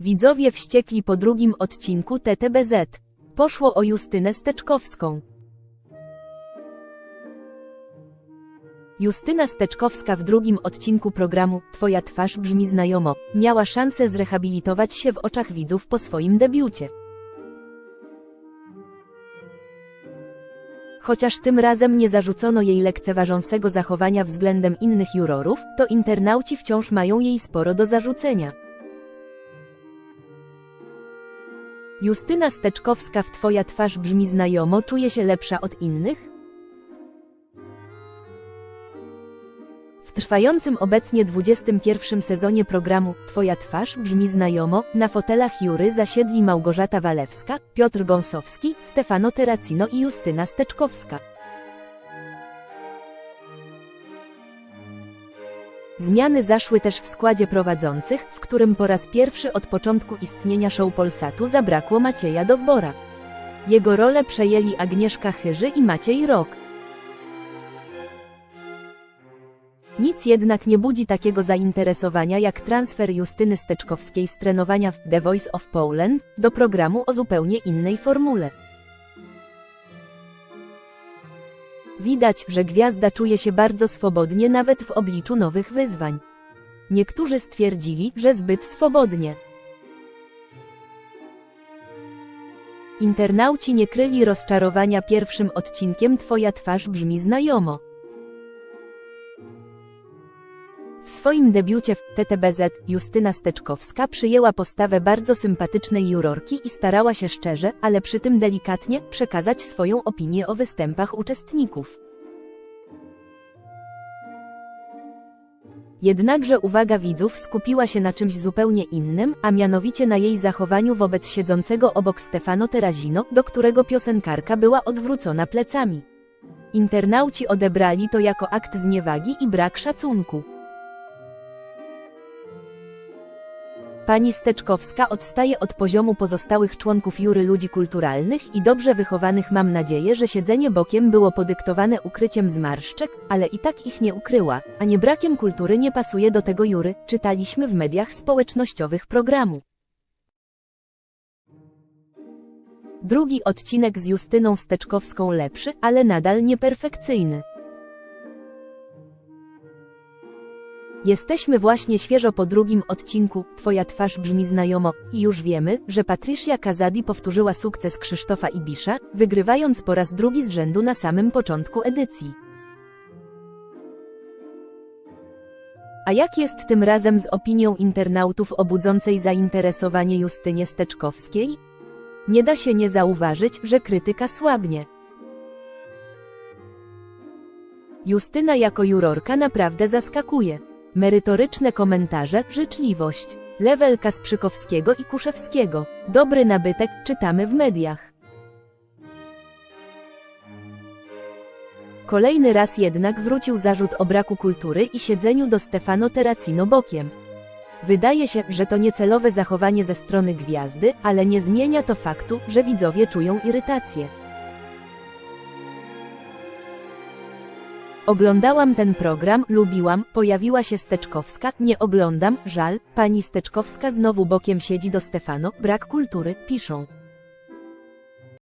Widzowie wściekli po drugim odcinku TTBZ. Poszło o Justynę Steczkowską. Justyna Steczkowska w drugim odcinku programu Twoja twarz brzmi znajomo miała szansę zrehabilitować się w oczach widzów po swoim debiucie. Chociaż tym razem nie zarzucono jej lekceważącego zachowania względem innych jurorów, to internauci wciąż mają jej sporo do zarzucenia. Justyna Steczkowska w Twoja twarz brzmi znajomo czuje się lepsza od innych? W trwającym obecnie 21 sezonie programu Twoja twarz brzmi znajomo, na fotelach jury zasiedli Małgorzata Walewska, Piotr Gąsowski, Stefano Terracino i Justyna Steczkowska. Zmiany zaszły też w składzie prowadzących, w którym po raz pierwszy od początku istnienia show Polsatu zabrakło Macieja Dowbora. Jego rolę przejęli Agnieszka Chyży i Maciej Rok. Nic jednak nie budzi takiego zainteresowania jak transfer Justyny Steczkowskiej z trenowania w The Voice of Poland do programu o zupełnie innej formule. Widać, że gwiazda czuje się bardzo swobodnie nawet w obliczu nowych wyzwań. Niektórzy stwierdzili, że zbyt swobodnie. Internauci nie kryli rozczarowania pierwszym odcinkiem Twoja twarz brzmi znajomo. W swoim debiucie w TTBZ Justyna Steczkowska przyjęła postawę bardzo sympatycznej jurorki i starała się szczerze, ale przy tym delikatnie, przekazać swoją opinię o występach uczestników. Jednakże uwaga widzów skupiła się na czymś zupełnie innym, a mianowicie na jej zachowaniu wobec siedzącego obok Stefano Terrazino, do którego piosenkarka była odwrócona plecami. Internauci odebrali to jako akt zniewagi i brak szacunku. Pani Steczkowska odstaje od poziomu pozostałych członków jury ludzi kulturalnych i dobrze wychowanych mam nadzieję, że siedzenie bokiem było podyktowane ukryciem zmarszczek, ale i tak ich nie ukryła, a nie brakiem kultury nie pasuje do tego jury, czytaliśmy w mediach społecznościowych programu. Drugi odcinek z Justyną Steczkowską lepszy, ale nadal nieperfekcyjny. Jesteśmy właśnie świeżo po drugim odcinku, Twoja twarz brzmi znajomo, i już wiemy, że Patricia Kazadi powtórzyła sukces Krzysztofa Ibisza, wygrywając po raz drugi z rzędu na samym początku edycji. A jak jest tym razem z opinią internautów obudzącej zainteresowanie Justynie Steczkowskiej? Nie da się nie zauważyć, że krytyka słabnie. Justyna jako jurorka naprawdę zaskakuje. Merytoryczne komentarze, życzliwość. Level Kasprzykowskiego i Kuszewskiego. Dobry nabytek, czytamy w mediach. Kolejny raz jednak wrócił zarzut o braku kultury i siedzeniu do Stefano Terracino bokiem. Wydaje się, że to niecelowe zachowanie ze strony gwiazdy, ale nie zmienia to faktu, że widzowie czują irytację. Oglądałam ten program, lubiłam, pojawiła się Steczkowska, nie oglądam, żal, pani Steczkowska znowu bokiem siedzi do Stefano, brak kultury, piszą.